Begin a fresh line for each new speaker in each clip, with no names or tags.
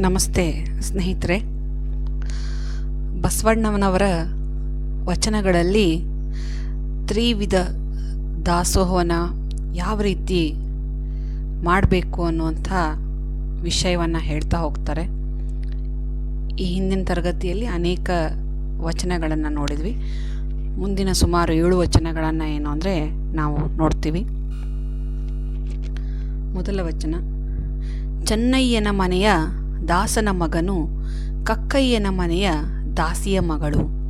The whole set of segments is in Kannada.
ನಮಸ್ತೆ ಸ್ನೇಹಿತರೆ. ಬಸವಣ್ಣನವರ ವಚನಗಳಲ್ಲಿ ತ್ರಿವಿಧ ದಾಸೋಹವನ್ನು ಯಾವ ರೀತಿ ಮಾಡಬೇಕು ಅನ್ನುವಂಥ ವಿಷಯವನ್ನು ಹೇಳ್ತಾ ಹೋಗ್ತಾರೆ. ಈ ಹಿಂದಿನ ತರಗತಿಯಲ್ಲಿ ಅನೇಕ ವಚನಗಳನ್ನು ನೋಡಿದ್ವಿ. ಮುಂದಿನ ಸುಮಾರು ಏಳು ವಚನಗಳನ್ನು ಏನು ಅಂದರೆ ನಾವು ನೋಡ್ತೀವಿ. ಮೊದಲ ವಚನ ಚೆನ್ನಯ್ಯನ ಮನೆಯ ದಾಸನ ಮಗನು ಕಕ್ಕಯ್ಯನ ಮನೆಯ ದಾಸಿಯ ಮಗಳು.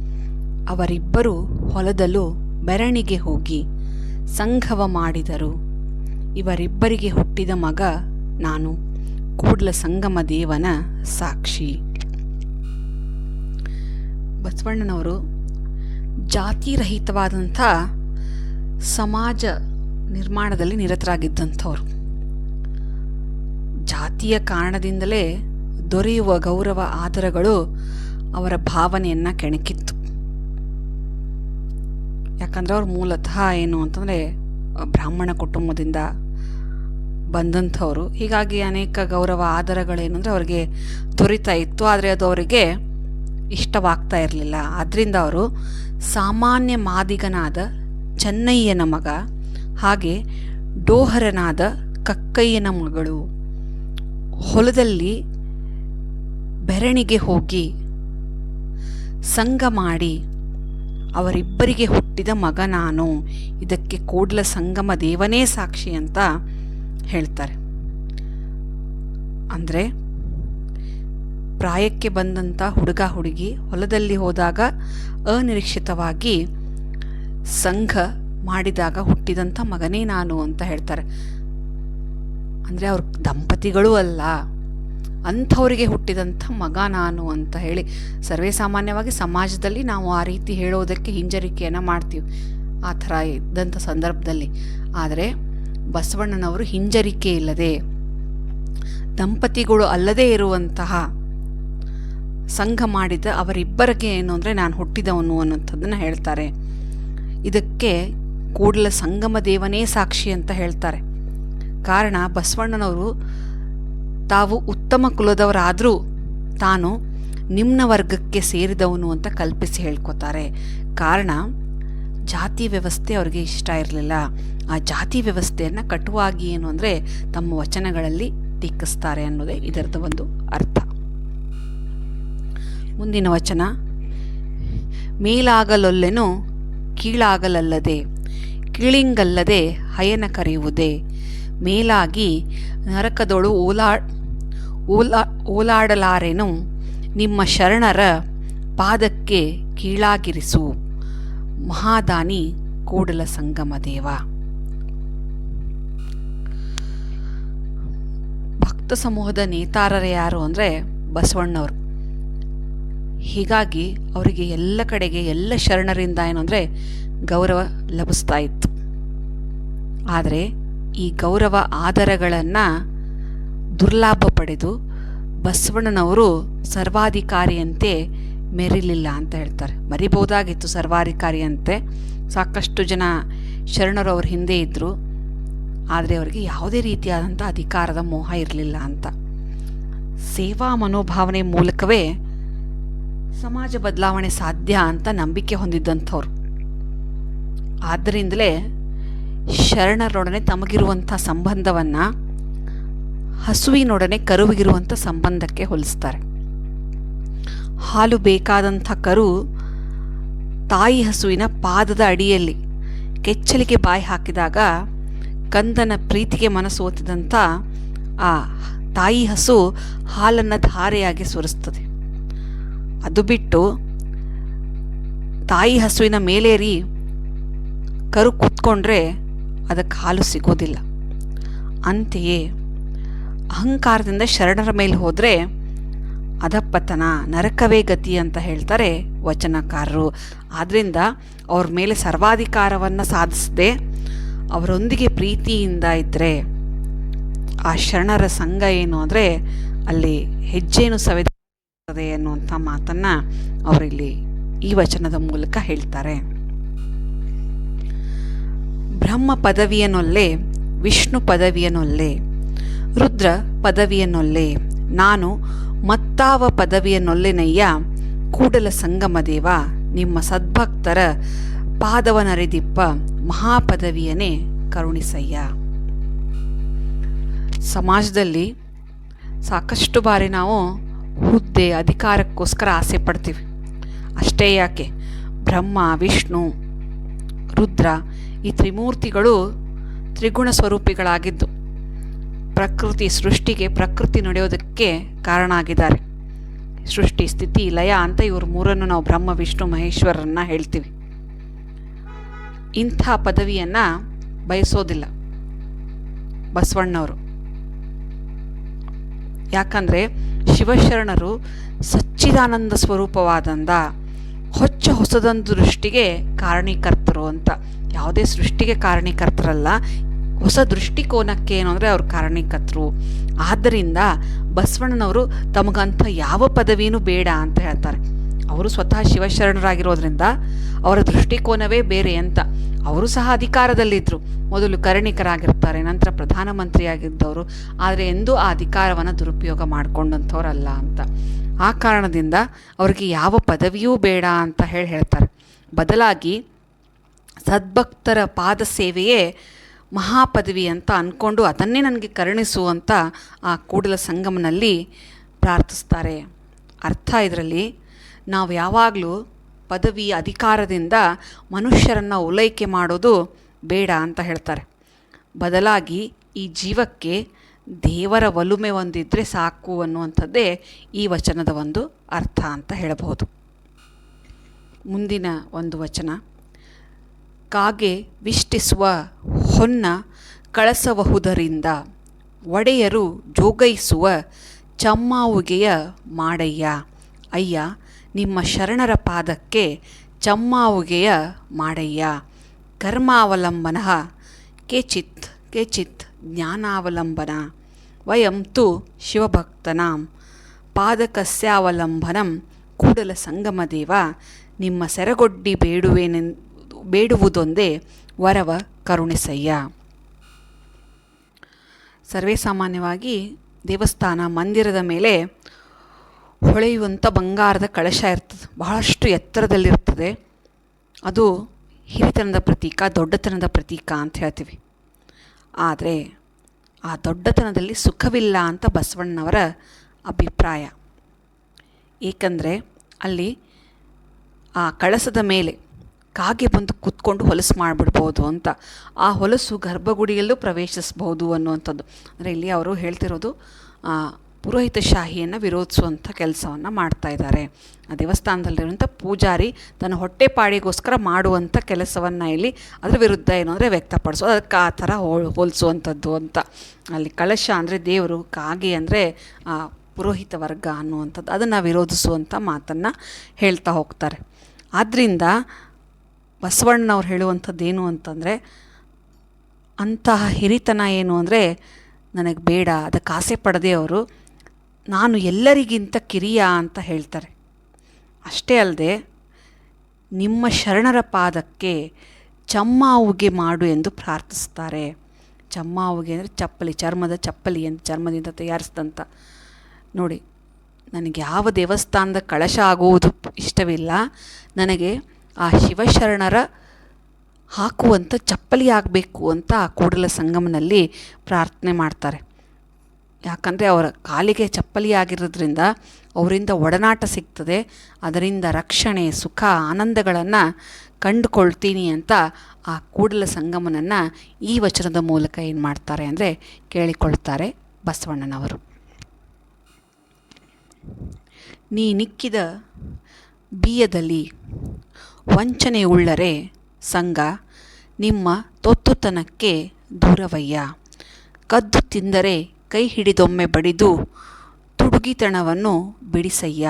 ಅವರಿಬ್ಬರು ಹೊಲದಲ್ಲೂ ಬೆರಣಿಗೆ ಹೋಗಿ ಸಂಘವ ಮಾಡಿದರು. ಇವರಿಬ್ಬರಿಗೆ ಹುಟ್ಟಿದ ಮಗ ನಾನು, ಕೂಡ್ಲ ಸಂಗಮ ದೇವನ ಸಾಕ್ಷಿ. ಬಸವಣ್ಣನವರು ಜಾತಿರಹಿತವಾದಂಥ ಸಮಾಜ ನಿರ್ಮಾಣದಲ್ಲಿ ನಿರತರಾಗಿದ್ದಂಥವ್ರು. ಜಾತಿಯ ಕಾರಣದಿಂದಲೇ ದೊರೆಯುವ ಗೌರವ ಆದರಗಳು ಅವರ ಭಾವನೆಯನ್ನು ಕೆಣಕಿತ್ತು. ಯಾಕಂದರೆ ಅವ್ರು ಮೂಲತಃ ಏನು ಅಂತಂದರೆ, ಬ್ರಾಹ್ಮಣ ಕುಟುಂಬದಿಂದ ಬಂದಂಥವರು. ಹೀಗಾಗಿ ಅನೇಕ ಗೌರವ ಆದರಗಳೇನೆಂದರೆ ಅವರಿಗೆ ದೊರೀತಾ ಇತ್ತು. ಆದರೆ ಅದು ಅವರಿಗೆ ಇಷ್ಟವಾಗ್ತಾ ಇರಲಿಲ್ಲ. ಆದ್ದರಿಂದ ಅವರು ಸಾಮಾನ್ಯ ಮಾದಿಗನಾದ ಚೆನ್ನಯ್ಯನ ಮಗ, ಹಾಗೆ ಡೋಹರನಾದ ಕಕ್ಕಯ್ಯನ ಮಗಳು, ಹೊಲದಲ್ಲಿ ಬೆರಣಿಗೆ ಹೋಗಿ ಸಂಘ ಮಾಡಿ ಅವರಿಬ್ಬರಿಗೆ ಹುಟ್ಟಿದ ಮಗ ನಾನು. ಇದಕ್ಕೆ ಕೂಡ್ಲ ಸಂಗಮ ದೇವನೇ ಸಾಕ್ಷಿ ಅಂತ ಹೇಳ್ತಾರೆ. ಅಂದರೆ ಪ್ರಾಯಕ್ಕೆ ಬಂದಂಥ ಹುಡುಗ ಹುಡುಗಿ ಹೊಲದಲ್ಲಿ ಹೋದಾಗ ಅನಿರೀಕ್ಷಿತವಾಗಿ ಸಂಘ ಮಾಡಿದಾಗ ಹುಟ್ಟಿದಂಥ ಮಗನೇ ನಾನು ಅಂತ ಹೇಳ್ತಾರೆ. ಅಂದರೆ ಅವ್ರ ದಂಪತಿಗಳೂ ಅಲ್ಲ. ಅಂಥವರಿಗೆ ಹುಟ್ಟಿದಂಥ ಮಗ ನಾನು ಅಂತ ಹೇಳಿ ಸರ್ವೇ ಸಾಮಾನ್ಯವಾಗಿ ಸಮಾಜದಲ್ಲಿ ನಾವು ಆ ರೀತಿ ಹೇಳೋದಕ್ಕೆ ಹಿಂಜರಿಕೆಯನ್ನು ಮಾಡ್ತೀವಿ ಆ ಥರ ಇದ್ದಂಥ ಸಂದರ್ಭದಲ್ಲಿ. ಆದರೆ ಬಸವಣ್ಣನವರು ಹಿಂಜರಿಕೆ ಇಲ್ಲದೆ ದಂಪತಿಗಳು ಅಲ್ಲದೇ ಇರುವಂತಹ ಸಂಘ ಮಾಡಿದ ಅವರಿಬ್ಬರಿಗೆ ಏನು ಅಂದರೆ ನಾನು ಹುಟ್ಟಿದವನು ಅನ್ನೋಂಥದ್ದನ್ನು ಹೇಳ್ತಾರೆ. ಇದಕ್ಕೆ ಕೂಡಲ ಸಂಗಮ ದೇವನೇ ಸಾಕ್ಷಿ ಅಂತ ಹೇಳ್ತಾರೆ. ಕಾರಣ ಬಸವಣ್ಣನವರು ತಾವು ಉತ್ತಮ ಕುಲದವರಾದರೂ ತಾನು ನಿಮ್ನ ವರ್ಗಕ್ಕೆ ಸೇರಿದವನು ಅಂತ ಕಲ್ಪಿಸಿ ಹೇಳ್ಕೊತಾರೆ. ಕಾರಣ, ಜಾತಿ ವ್ಯವಸ್ಥೆ ಅವರಿಗೆ ಇಷ್ಟ ಇರಲಿಲ್ಲ. ಆ ಜಾತಿ ವ್ಯವಸ್ಥೆಯನ್ನು ಕಟುವಾಗಿ ಏನು ಅಂದರೆ ತಮ್ಮ ವಚನಗಳಲ್ಲಿ ಟೀಕಿಸ್ತಾರೆ ಅನ್ನೋದೇ ಇದರದ ಒಂದು ಅರ್ಥ. ಮುಂದಿನ ವಚನ, ಮೇಲಾಗಲೊಲ್ಲೆನು ಕೀಳಾಗಲಲ್ಲದೆ, ಕೀಳಿಂಗಲ್ಲದೆ ಹಯನ ಕರೆಯುವುದೇ. ಮೇಲಾಗಿ ನರಕದೊಳು ಓಲಾ ಓಲಾ, ಓಲಾಡಲಾರೆನು. ನಿಮ್ಮ ಶರಣರ ಪಾದಕ್ಕೆ ಕೀಳಾಗಿರಿಸು. ಮಹಾದಾನಿ ಕೂಡಲ ಸಂಗಮ ದೇವ. ಭಕ್ತ ಸಮೂಹದ ನೇತಾರರು ಯಾರು ಅಂದರೆ ಬಸವಣ್ಣವರು. ಹೀಗಾಗಿ ಅವರಿಗೆ ಎಲ್ಲ ಕಡೆಗೆ ಎಲ್ಲ ಶರಣರಿಂದ ಏನು ಅಂದರೆ ಗೌರವ ಲಭಿಸ್ತಾ ಇತ್ತು. ಆದರೆ ಈ ಗೌರವ ಆಧಾರಗಳನ್ನು ದುರ್ಲಾಭ ಪಡೆದು ಬಸವಣ್ಣನವರು ಸರ್ವಾಧಿಕಾರಿಯಂತೆ ಮೆರಿಲಿಲ್ಲ ಅಂತ ಹೇಳ್ತಾರೆ. ಮರಿಬಹುದಾಗಿತ್ತು ಸರ್ವಾಧಿಕಾರಿಯಂತೆ. ಸಾಕಷ್ಟು ಜನ ಶರಣರು ಅವ್ರ ಹಿಂದೆ ಇದ್ದರು ಆದರೆ ಅವರಿಗೆ ಯಾವುದೇ ರೀತಿಯಾದಂಥ ಅಧಿಕಾರದ ಮೋಹ ಇರಲಿಲ್ಲ ಅಂತ. ಸೇವಾ ಮನೋಭಾವನೆ ಮೂಲಕವೇ ಸಮಾಜ ಬದಲಾವಣೆ ಸಾಧ್ಯ ಅಂತ ನಂಬಿಕೆ ಹೊಂದಿದ್ದಂಥವ್ರು. ಆದ್ದರಿಂದಲೇ ಶರಣರೊಡನೆ ತಮಗಿರುವಂಥ ಸಂಬಂಧವನ್ನು ಹಸುವಿನೊಡನೆ ಕರುವಿಗಿರುವಂಥ ಸಂಬಂಧಕ್ಕೆ ಹೋಲಿಸ್ತಾರೆ. ಹಾಲು ಬೇಕಾದಂಥ ಕರು ತಾಯಿ ಹಸುವಿನ ಪಾದದ ಅಡಿಯಲ್ಲಿ ಕೆಚ್ಚಲಿಗೆ ಬಾಯಿ ಹಾಕಿದಾಗ ಕಂದನ ಪ್ರೀತಿಗೆ ಮನಸ್ಸು ಓತಿದಂಥ ಆ ತಾಯಿ ಹಸು ಹಾಲನ್ನು ಧಾರೆಯಾಗಿ ಸುರಿಸ್ತದೆ. ಅದು ಬಿಟ್ಟು ತಾಯಿ ಹಸುವಿನ ಮೇಲೇರಿ ಕರು ಕೂತ್ಕೊಂಡ್ರೆ ಅದಕ್ಕೆ ಹಾಲು ಸಿಗೋದಿಲ್ಲ. ಅಂತೆಯೇ ಅಹಂಕಾರದಿಂದ ಶರಣರ ಮೇಲೆ ಹೋದರೆ ಅಧಪ್ಪತನ ನರಕವೇ ಗತಿ ಅಂತ ಹೇಳ್ತಾರೆ ವಚನಕಾರರು. ಆದ್ದರಿಂದ ಅವ್ರ ಮೇಲೆ ಸರ್ವಾಧಿಕಾರವನ್ನು ಸಾಧಿಸದೆ ಅವರೊಂದಿಗೆ ಪ್ರೀತಿಯಿಂದ ಇದ್ದರೆ ಆ ಶರಣರ ಸಂಘ ಏನು ಅಂದರೆ ಅಲ್ಲಿ ಹೆಜ್ಜೇನು ಸವೆದೇ ಅನ್ನುವಂಥ ಮಾತನ್ನು ಅವರಿಲ್ಲಿ ಈ ವಚನದ ಮೂಲಕ ಹೇಳ್ತಾರೆ. ಬ್ರಹ್ಮ ಪದವಿಯನ್ನೊಲ್ಲೇ ವಿಷ್ಣು ಪದವಿಯನೊಲ್ಲೆ ರುದ್ರ ಪದವಿಯನ್ನೊಲ್ಲೆ. ನಾನು ಮತ್ತಾವ ಪದವಿಯನ್ನೊಲ್ಲೆನಯ್ಯ, ಕೂಡಲ ಸಂಗಮ ದೇವ ನಿಮ್ಮ ಸದ್ಭಕ್ತರ ಪಾದವನರಿದಿಪ್ಪ ಮಹಾಪದವಿಯನೇ ಕರುಣಿಸಯ್ಯ. ಸಮಾಜದಲ್ಲಿ ಸಾಕಷ್ಟು ಬಾರಿ ನಾವು ಹುದ್ದೆ ಅಧಿಕಾರಕ್ಕೋಸ್ಕರ ಆಸೆ ಪಡ್ತೀವಿ. ಅಷ್ಟೇ ಯಾಕೆ? ಬ್ರಹ್ಮ, ವಿಷ್ಣು, ರುದ್ರ ಈ ತ್ರಿಮೂರ್ತಿಗಳು ತ್ರಿಗುಣ ಸ್ವರೂಪಿಗಳಾಗಿದ್ದು. ಪ್ರಕೃತಿ ಸೃಷ್ಟಿಗೆ ಪ್ರಕೃತಿ ನಡೆಯೋದಕ್ಕೆ ಕಾರಣ ಆಗಿದ್ದಾರೆ ಸೃಷ್ಟಿ, ಸ್ಥಿತಿ, ಲಯ ಅಂತ ಇವರು ಮೂರನ್ನು ನಾವು ಬ್ರಹ್ಮ, ವಿಷ್ಣು, ಮಹೇಶ್ವರನ್ನ ಹೇಳ್ತೀವಿ. ಇಂಥ ಪದವಿಯನ್ನು ಬಯಸೋದಿಲ್ಲ ಬಸವಣ್ಣವರು. ಯಾಕಂದರೆ ಶಿವಶರಣರು ಸಚ್ಚಿದಾನಂದ ಸ್ವರೂಪವಾದಂದ ಹೊಚ್ಚ ಹೊಸದೊಂದು ದೃಷ್ಟಿಗೆ ಕಾರಣೀಕರ್ತರು ಅಂತ. ಯಾವುದೇ ಸೃಷ್ಟಿಗೆ ಕಾರಣೀಕರ್ತರಲ್ಲ ಹೊಸ ದೃಷ್ಟಿಕೋನಕ್ಕೆ ಏನು ಅಂದರೆ ಅವ್ರ ಕಾರಣೀಕರ್ತರು ಆದ್ದರಿಂದ ಬಸವಣ್ಣನವರು ತಮಗಂಥ ಯಾವ ಪದವಿನೂ ಬೇಡ ಅಂತ ಹೇಳ್ತಾರೆ. ಅವರು ಸ್ವತಃ ಶಿವಶರಣರಾಗಿರೋದ್ರಿಂದ ಅವರ ದೃಷ್ಟಿಕೋನವೇ ಬೇರೆ ಅಂತ ಅವರು ಸಹ ಅಧಿಕಾರದಲ್ಲಿದ್ದರು ಮೊದಲು ಕರ್ಣಿಕರಾಗಿರ್ತಾರೆ, ನಂತರ ಪ್ರಧಾನಮಂತ್ರಿಯಾಗಿದ್ದವರು. ಆದರೆ ಎಂದೂ ಆ ಅಧಿಕಾರವನ್ನು ದುರುಪಯೋಗ ಮಾಡಿಕೊಂಡಂಥವ್ರಲ್ಲ ಅಂತ. ಆ ಕಾರಣದಿಂದ ಅವರಿಗೆ ಯಾವ ಪದವಿಯೂ ಬೇಡ ಅಂತ ಹೇಳಿ ಹೇಳ್ತಾರೆ. ಬದಲಾಗಿ ಸದ್ಭಕ್ತರ ಪಾದ ಸೇವೆಯೇ ಮಹಾಪದವಿ ಅಂತ ಅಂದ್ಕೊಂಡು ಅದನ್ನೇ ನನಗೆ ಕರುಣಿಸು ಅಂತ ಆ ಕೂಡಲ ಸಂಗಮನಲ್ಲಿ ಪ್ರಾರ್ಥಿಸ್ತಾರೆ. ಅರ್ಥ ಇದರಲ್ಲಿ, ನಾವು ಯಾವಾಗಲೂ ಪದವಿ ಅಧಿಕಾರದಿಂದ ಮನುಷ್ಯರನ್ನು ಓಲೈಕೆ ಮಾಡೋದು ಬೇಡ ಅಂತ ಹೇಳ್ತಾರೆ. ಬದಲಾಗಿ ಈ ಜೀವಕ್ಕೆ ದೇವರ ಒಲುಮೆ ಒಂದಿದ್ದರೆ ಸಾಕು ಅನ್ನುವಂಥದ್ದೇ ಈ ವಚನದ ಒಂದು ಅರ್ಥ ಅಂತ ಹೇಳಬಹುದು. ಮುಂದಿನ ಒಂದು ವಚನ. ಕಾಗೆ ವಿಷ್ಟಿಸುವ ಹೊನ್ನ ಕಳಸಬಹುದರಿಂದ. ಒಡೆಯರು ಜೋಗೈಸುವ ಚಮ್ಮಾವುಗೆಯ ಮಾಡಯ್ಯ. ಅಯ್ಯ, ನಿಮ್ಮ ಶರಣರ ಪಾದಕ್ಕೆ ಚಮ್ಮಾವುಗೆಯ ಮಾಡಯ್ಯ. ಕರ್ಮಾವಲಂಬನ ಕೇಚಿತ್ ಕೇಚಿತ್ ಜ್ಞಾನಾವಲಂಬನ. ವಯಂ ತು ಶಿವಭಕ್ತನಾಂ. ಪಾದಕಸ್ಯಾವಲಂಬನಂ ಕೂಡಲ ಸಂಗಮದೇವ. ನಿಮ್ಮ ಸೆರಗೊಡ್ಡಿ ಬೇಡುವೆನೆನ್ ಬೇಡುವುದೊಂದೇ ವರವ ಕರುಣಿಸಯ್ಯ. ಸರ್ವೇ ಸಾಮಾನ್ಯವಾಗಿ ದೇವಸ್ಥಾನ ಮಂದಿರದ ಮೇಲೆ ಹೊಳೆಯುವಂಥ ಬಂಗಾರದ ಕಳಶ ಇರ್ತದೆ. ಬಹಳಷ್ಟು ಎತ್ತರದಲ್ಲಿರ್ತದೆ ಅದು ಹಿರಿತನದ ಪ್ರತೀಕ, ದೊಡ್ಡತನದ ಪ್ರತೀಕ ಅಂತ ಹೇಳ್ತೀವಿ. ಆದರೆ ಆ ದೊಡ್ಡತನದಲ್ಲಿ ಸುಖವಿಲ್ಲ ಅಂತ ಬಸವಣ್ಣವರ ಅಭಿಪ್ರಾಯ. ಏಕೆಂದರೆ ಅಲ್ಲಿ ಆ ಕಳಸದ ಮೇಲೆ ಕಾಗೆ ಬಂದು ಕೂತ್ಕೊಂಡು ಹೊಲಸು ಮಾಡಿಬಿಡ್ಬೋದು ಅಂತ. ಆ ಹೊಲಸು ಗರ್ಭಗುಡಿಯಲ್ಲೂ ಪ್ರವೇಶಿಸ್ಬೋದು ಅನ್ನುವಂಥದ್ದು. ಅಂದರೆ ಇಲ್ಲಿ ಅವರು ಹೇಳ್ತಿರೋದು ಪುರೋಹಿತಶಾಹಿಯನ್ನು ವಿರೋಧಿಸುವಂಥ ಕೆಲಸವನ್ನು ಮಾಡ್ತಾ ಇದ್ದಾರೆ. ಆ ದೇವಸ್ಥಾನದಲ್ಲಿರುವಂಥ ಪೂಜಾರಿ ತನ್ನ ಹೊಟ್ಟೆಪಾಡಿಗೋಸ್ಕರ ಮಾಡುವಂಥ ಕೆಲಸವನ್ನು ಇಲ್ಲಿ ಅದರ ವಿರುದ್ಧ ಏನು ಅಂದರೆ ವ್ಯಕ್ತಪಡಿಸೋದು ಅದಕ್ಕೆ ಆ ಥರ ಹೋಲ್ ಹೋಲಿಸುವಂಥದ್ದು ಅಂತ. ಅಲ್ಲಿ ಕಳಶ ಅಂದರೆ ದೇವರು, ಕಾಗೆ ಅಂದರೆ ಪುರೋಹಿತ ವರ್ಗ ಅನ್ನುವಂಥದ್ದು. ಅದನ್ನು ವಿರೋಧಿಸುವಂಥ ಮಾತನ್ನು ಹೇಳ್ತಾ ಹೋಗ್ತಾರೆ. ಆದ್ದರಿಂದ ಬಸವಣ್ಣವ್ರು ಹೇಳುವಂಥದ್ದು ಏನು ಅಂತಂದರೆ, ಅಂತಹ ಹಿರಿತನ ಏನು ಅಂದರೆ, ನನಗೆ ಬೇಡ, ಅದಕ್ಕೆ ಆಸೆ ಪಡದೆ ಅವರು, ನಾನು ಎಲ್ಲರಿಗಿಂತ ಕಿರಿಯ ಅಂತ ಹೇಳ್ತಾರೆ. ಅಷ್ಟೇ ಅಲ್ಲದೆ ನಿಮ್ಮ ಶರಣರ ಪಾದಕ್ಕೆ ಚಮ್ಮಾವುಗೆ ಮಾಡು ಎಂದು ಪ್ರಾರ್ಥಿಸ್ತಾರೆ. ಚಮ್ಮಾವುಗೆ ಅಂದರೆ ಚಪ್ಪಲಿ, ಚರ್ಮದ ಚಪ್ಪಲಿ ಅಂತ ಚರ್ಮದಿಂದ ತಯಾರಿಸಿದಂಥ ನೋಡಿ, ನನಗೆ ಯಾವ ದೇವಸ್ಥಾನದ ಕಳಶ ಆಗುವುದು ಇಷ್ಟವಿಲ್ಲ. ನನಗೆ ಆ ಶಿವಶರಣರ ಹಾಕುವಂಥ ಚಪ್ಪಲಿ ಆಗಬೇಕು ಅಂತ ಆ ಕೂಡಲ ಸಂಗಮನಲ್ಲಿ ಪ್ರಾರ್ಥನೆ ಮಾಡ್ತಾರೆ. ಯಾಕಂದರೆ ಅವರ ಕಾಲಿಗೆ ಚಪ್ಪಲಿ ಆಗಿರೋದ್ರಿಂದ ಅವರಿಂದ ಒಡನಾಟ ಸಿಗ್ತದೆ. ಅದರಿಂದ ರಕ್ಷಣೆ, ಸುಖ, ಆನಂದಗಳನ್ನು ಕಂಡುಕೊಳ್ತೀನಿ ಅಂತ ಆ ಕೂಡಲ ಸಂಗಮನನ್ನು ಈ ವಚನದ ಮೂಲಕ ಏನು ಮಾಡ್ತಾರೆ ಅಂದರೆ ಕೇಳಿಕೊಳ್ತಾರೆ ಬಸವಣ್ಣನವರು. ನೀ ನಿಕ್ಕಿದ ಬೀಯದಲ್ಲಿ ವಂಚನೆಯುಳ್ಳರೆ, ಸಂಗ, ನಿಮ್ಮ ತೊತ್ತುತನಕ್ಕೆ ದೂರವಯ್ಯ. ಕದ್ದು ತಿಂದರೆ ಕೈ ಹಿಡಿದೊಮ್ಮೆ ಬಡಿದು ತುಡುಗಿತನವನ್ನು ಬಿಡಿಸಯ್ಯ.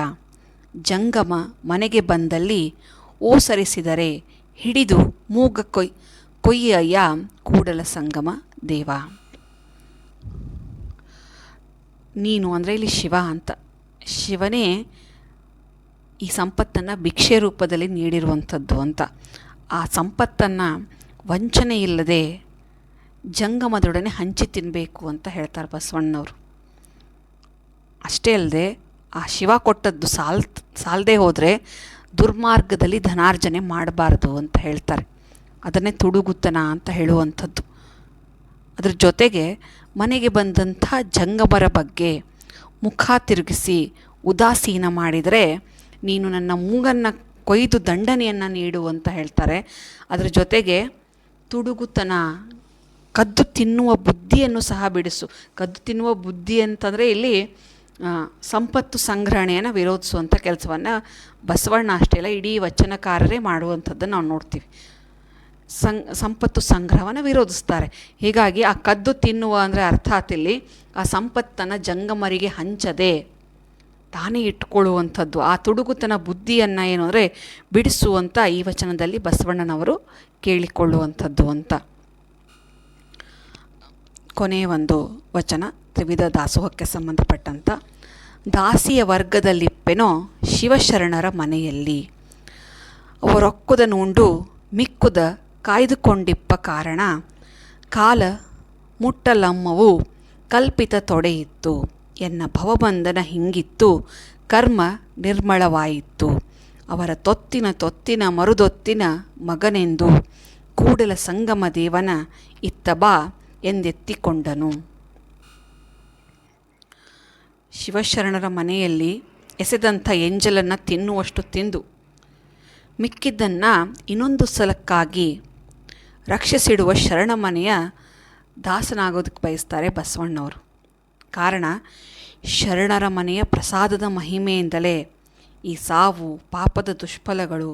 ಜಂಗಮ ಮನೆಗೆ ಬಂದಲ್ಲಿ ಓಸರಿಸಿದರೆ ಹಿಡಿದು ಮೂಗ ಕೊಯ್, ಕೊಯ್ಯಯ್ಯ ಕೂಡಲ ಸಂಗಮ ದೇವ. ನೀನು ಅಂದರೆ ಇಲ್ಲಿ ಶಿವ ಅಂತ. ಶಿವನೇ ಈ ಸಂಪತ್ತನ್ನು ಭಿಕ್ಷೆ ರೂಪದಲ್ಲಿ ನೀಡಿರುವಂಥದ್ದು ಅಂತ. ಆ ಸಂಪತ್ತನ್ನು ವಂಚನೆ ಇಲ್ಲದೆ ಜಂಗಮದೊಡನೆ ಹಂಚಿ ತಿನ್ನಬೇಕು ಅಂತ ಹೇಳ್ತಾರೆ ಬಸವಣ್ಣವರು. ಅಷ್ಟೇ ಅಲ್ಲದೆ ಆ ಶಿವ ಕೊಟ್ಟದ್ದು ಸಾಲ್ ಸಾಲದೇ ಹೋದರೆ ದುರ್ಮಾರ್ಗದಲ್ಲಿ ಧನಾರ್ಜನೆ ಮಾಡಬಾರ್ದು ಅಂತ ಹೇಳ್ತಾರೆ. ಅದನ್ನೇ ತುಡುಗುತನ ಅಂತ ಹೇಳುವಂಥದ್ದು. ಅದ್ರ ಜೊತೆಗೆ ಮನೆಗೆ ಬಂದಂಥ ಜಂಗಮರ ಬಗ್ಗೆ ಮುಖ ತಿರುಗಿಸಿ ಉದಾಸೀನ ಮಾಡಿದರೆ ನೀನು ನನ್ನ ಮೂಗನ್ನು ಕೊಯ್ದು ದಂಡನೆಯನ್ನು ನೀಡು ಅಂತ ಹೇಳ್ತಾರೆ. ಅದರ ಜೊತೆಗೆ ತುಡುಗುತನ, ಕದ್ದು ತಿನ್ನುವ ಬುದ್ಧಿಯನ್ನು ಸಹ ಬಿಡಿಸು. ಕದ್ದು ತಿನ್ನುವ ಬುದ್ಧಿ ಅಂತಂದರೆ ಇಲ್ಲಿ ಸಂಪತ್ತು ಸಂಗ್ರಹಣೆಯನ್ನು ವಿರೋಧಿಸುವಂಥ ಕೆಲಸವನ್ನು ಬಸವಣ್ಣ ಅಷ್ಟೇ ಅಲ್ಲ, ಇಡೀ ವಚನಕಾರರೇ ಮಾಡುವಂಥದ್ದನ್ನು ನಾವು ನೋಡ್ತೀವಿ. ಸಂ, ಸಂಪತ್ತು ಸಂಗ್ರಹವನ್ನು ವಿರೋಧಿಸ್ತಾರೆ. ಹೀಗಾಗಿ ಆ ಕದ್ದು ತಿನ್ನುವ ಅಂದರೆ ಅರ್ಥಾತ್ ಇಲ್ಲಿ, ಆ ಸಂಪತ್ತನ್ನು ಜಂಗಮರಿಗೆ ಹಂಚದೆ ತಾನೇ ಇಟ್ಕೊಳ್ಳುವಂಥದ್ದು ಆ ತುಡುಗುತನ ಬುದ್ಧಿಯನ್ನು ಏನು ಅಂದರೆ ಬಿಡಿಸುವಂಥ ಈ ವಚನದಲ್ಲಿ ಬಸವಣ್ಣನವರು ಕೇಳಿಕೊಳ್ಳುವಂಥದ್ದು ಅಂತ. ಕೊನೆಯ ಒಂದು ವಚನ, ತ್ರಿವಿಧ ದಾಸೋಹಕ್ಕೆ ಸಂಬಂಧಪಟ್ಟಂಥ ದಾಸಿಯ ವರ್ಗದಲ್ಲಿಪ್ಪೆನೋ ಶಿವಶರಣರ ಮನೆಯಲ್ಲಿ. ಅವರೊಕ್ಕದ ನುಂಡು ಮಿಕ್ಕುದ ಕಾಯ್ದುಕೊಂಡಿಪ್ಪ ಕಾರಣ, ಕಾಲ ಮುಟ್ಟಲಮ್ಮವು ಕಲ್ಪಿತ ತೊಡೆಯಿತ್ತು. ಎನ್ನ ಭವಬಂಧನ ಹಿಂಗಿತ್ತು, ಕರ್ಮ ನಿರ್ಮಳವಾಯಿತು ಅವರ ತೊತ್ತಿನ ತೊತ್ತಿನ ಮರುದೊತ್ತಿನ ಮಗನೆಂದು ಕೂಡಲ ಸಂಗಮ ದೇವನ ಇತ್ತ ಬಾ ಎಂದೆತ್ತಿಕೊಂಡನು. ಶಿವಶರಣರ ಮನೆಯಲ್ಲಿ ಎಸೆದಂಥ ಎಂಜಲನ್ನು ತಿನ್ನುವಷ್ಟು ತಿಂದು, ಮಿಕ್ಕಿದ್ದನ್ನು ಇನ್ನೊಂದು ಸಲಕ್ಕಾಗಿ ರಕ್ಷಿಸಿಡುವ ಶರಣ ಮನೆಯ ದಾಸನಾಗೋದಕ್ಕೆ ಬಯಸ್ತಾರೆ ಬಸವಣ್ಣವರು. ಕಾರಣ ಶರಣರ ಮನೆಯ ಪ್ರಸಾದದ ಮಹಿಮೆಯಿಂದಲೇ ಈ ಸಾವು, ಪಾಪದ ದುಷ್ಫಲಗಳು,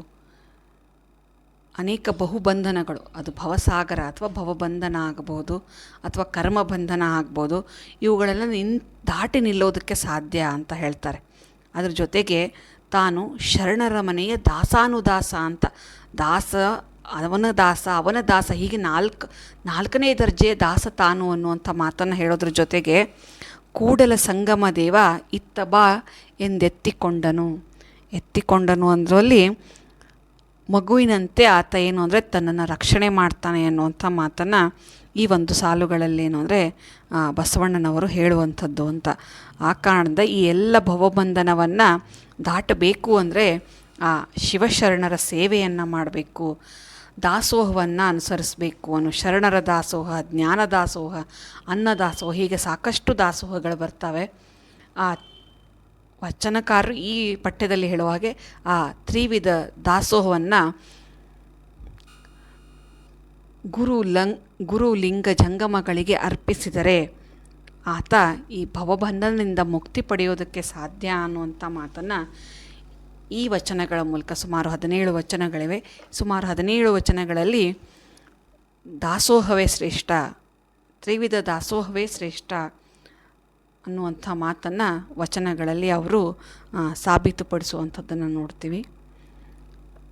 ಅನೇಕ ಬಹುಬಂಧನಗಳು, ಅದು ಭವಸಾಗರ ಅಥವಾ ಭವಬಂಧನ ಆಗಬಹುದು ಅಥವಾ ಕರ್ಮಬಂಧನ ಆಗ್ಬೋದು, ಇವುಗಳೆಲ್ಲ ನಿನ್, ದಾಟಿ ನಿಲ್ಲೋದಕ್ಕೆ ಸಾಧ್ಯ ಅಂತ ಹೇಳ್ತಾರೆ. ಅದ್ರ ಜೊತೆಗೆ ತಾನು ಶರಣರ ಮನೆಯ ದಾಸಾನುದಾಸ ಅಂತ, ದಾಸ ಅವನ ದಾಸ ಅವನ ದಾಸ, ಹೀಗೆ ನಾಲ್ಕು, ನಾಲ್ಕನೇ ದರ್ಜೆಯ ದಾಸ ತಾನು ಅನ್ನುವಂಥ ಮಾತನ್ನು ಹೇಳೋದ್ರ ಜೊತೆಗೆ, ಕೂಡಲ ಸಂಗಮ ದೇವ ಇತ್ತ ಬಾ ಎಂದೆತ್ತಿಕೊಂಡನು. ಎತ್ತಿಕೊಂಡನು ಅಂದರಲ್ಲಿ, ಮಗುವಿನಂತೆ ಆತ ಏನು ಅಂದರೆ ತನ್ನನ್ನು ರಕ್ಷಣೆ ಮಾಡ್ತಾನೆ ಅನ್ನುವಂಥ ಮಾತನ್ನು ಈ ಒಂದು ಸಾಲುಗಳಲ್ಲಿ ಏನು ಅಂದರೆ ಬಸವಣ್ಣನವರು ಹೇಳುವಂಥದ್ದು ಅಂತ. ಆ ಕಾರಣದಿಂದ ಈ ಎಲ್ಲ ಭವಬಂಧನವನ್ನು ದಾಟಬೇಕು ಅಂದರೆ ಆ ಶಿವಶರಣರ ಸೇವೆಯನ್ನು ಮಾಡಬೇಕು, ದಾಸೋಹವನ್ನು ಅನುಸರಿಸಬೇಕು ಅನ್ನೋ ಶರಣರ ದಾಸೋಹ, ಜ್ಞಾನ ದಾಸೋಹ, ಅನ್ನ ದಾಸೋಹ, ಹೀಗೆ ಸಾಕಷ್ಟು ದಾಸೋಹಗಳು ಬರ್ತವೆ. ಆ ವಚನಕಾರರು ಈ ಪಠ್ಯದಲ್ಲಿ ಹೇಳುವ ಹಾಗೆ ಆ ತ್ರಿವಿಧ ದಾಸೋಹವನ್ನು ಗುರು ಲಂಗ್ ಗುರು ಲಿಂಗ ಜಂಗಮಗಳಿಗೆ ಅರ್ಪಿಸಿದರೆ ಆತ ಈ ಭವಬಂಧನದಿಂದ ಮುಕ್ತಿ ಪಡೆಯೋದಕ್ಕೆ ಸಾಧ್ಯ ಅನ್ನುವಂಥ ಮಾತನ್ನು ಈ ವಚನಗಳ ಮೂಲಕ ಸುಮಾರು ಹದಿನೇಳು ವಚನಗಳಿವೆ. ಸುಮಾರು ಹದಿನೇಳು ವಚನಗಳಲ್ಲಿ ದಾಸೋಹವೇ ಶ್ರೇಷ್ಠ, ತ್ರಿವಿಧ ದಾಸೋಹವೇ ಶ್ರೇಷ್ಠ ಅನ್ನುವಂಥ ಮಾತನ್ನು ವಚನಗಳಲ್ಲಿ ಅವರು ಸಾಬೀತುಪಡಿಸುವಂಥದ್ದನ್ನು ನೋಡ್ತೀವಿ.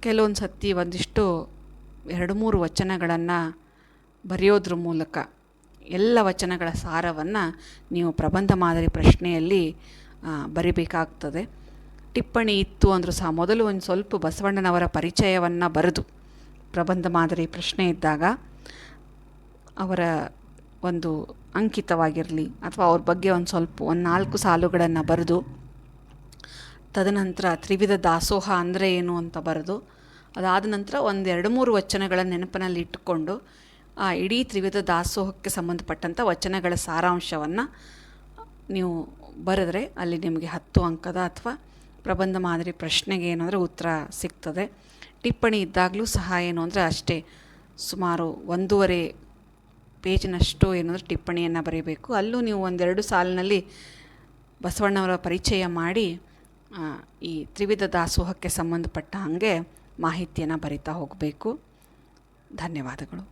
ಕೆಲವೊಂದು ಸತಿ ಒಂದಿಷ್ಟು ಎರಡು ಮೂರು ವಚನಗಳನ್ನು ಬರೆಯೋದ್ರ ಮೂಲಕ ಎಲ್ಲ ವಚನಗಳ ಸಾರವನ್ನು ನೀವು ಪ್ರಬಂಧ ಮಾದರಿ ಪ್ರಶ್ನೆಯಲ್ಲಿ ಬರಿಬೇಕಾಗ್ತದೆ. ಟಿಪ್ಪಣಿ ಇತ್ತು ಅಂದರೂ ಸಹ. ಮೊದಲು ಒಂದು ಸ್ವಲ್ಪ ಬಸವಣ್ಣನವರ ಪರಿಚಯವನ್ನು ಬರೆದು, ಪ್ರಬಂಧ ಮಾದರಿ ಪ್ರಶ್ನೆ ಇದ್ದಾಗ ಅವರ ಒಂದು ಅಂಕಿತವಾಗಿರಲಿ ಅಥವಾ ಅವ್ರ ಬಗ್ಗೆ ಒಂದು ಸ್ವಲ್ಪ, ಒಂದು ನಾಲ್ಕು ಸಾಲುಗಳನ್ನು ಬರೆದು, ತದನಂತರ ತ್ರಿವಿಧ ದಾಸೋಹ ಅಂದರೆ ಏನು ಅಂತ ಬರೆದು, ಅದಾದ ನಂತರ ಒಂದು ಎರಡು ಮೂರು ವಚನಗಳ ನೆನಪಿನಲ್ಲಿ ಇಟ್ಟುಕೊಂಡು, ಆ ಇಡೀ ತ್ರಿವಿಧ ದಾಸೋಹಕ್ಕೆ ಸಂಬಂಧಪಟ್ಟಂಥ ವಚನಗಳ ಸಾರಾಂಶವನ್ನು ನೀವು ಬರೆದ್ರೆ ಅಲ್ಲಿ ನಿಮಗೆ ಹತ್ತು ಅಂಕದ ಅಥವಾ ಪ್ರಬಂಧ ಮಾದರಿ ಪ್ರಶ್ನೆಗೆ ಏನಂದರೆ ಉತ್ತರ ಸಿಗ್ತದೆ. ಟಿಪ್ಪಣಿ ಇದ್ದಾಗಲೂ ಸಹ ಏನು ಅಂದರೆ ಅಷ್ಟೇ. ಸುಮಾರು ಒಂದೂವರೆ ಪೇಜಿನಷ್ಟು ಏನಂದರೆ ಟಿಪ್ಪಣಿಯನ್ನು ಬರೀಬೇಕು. ಅಲ್ಲೂ ನೀವು ಒಂದೆರಡು ಸಾಲಿನಲ್ಲಿ ಬಸವಣ್ಣವರ ಪರಿಚಯ ಮಾಡಿ ಈ ತ್ರಿವಿಧ ದಾಸೋಹಕ್ಕೆ ಸಂಬಂಧಪಟ್ಟ ಹಾಗೆ ಮಾಹಿತಿಯನ್ನು ಬರಿತಾ ಹೋಗಬೇಕು. ಧನ್ಯವಾದಗಳು.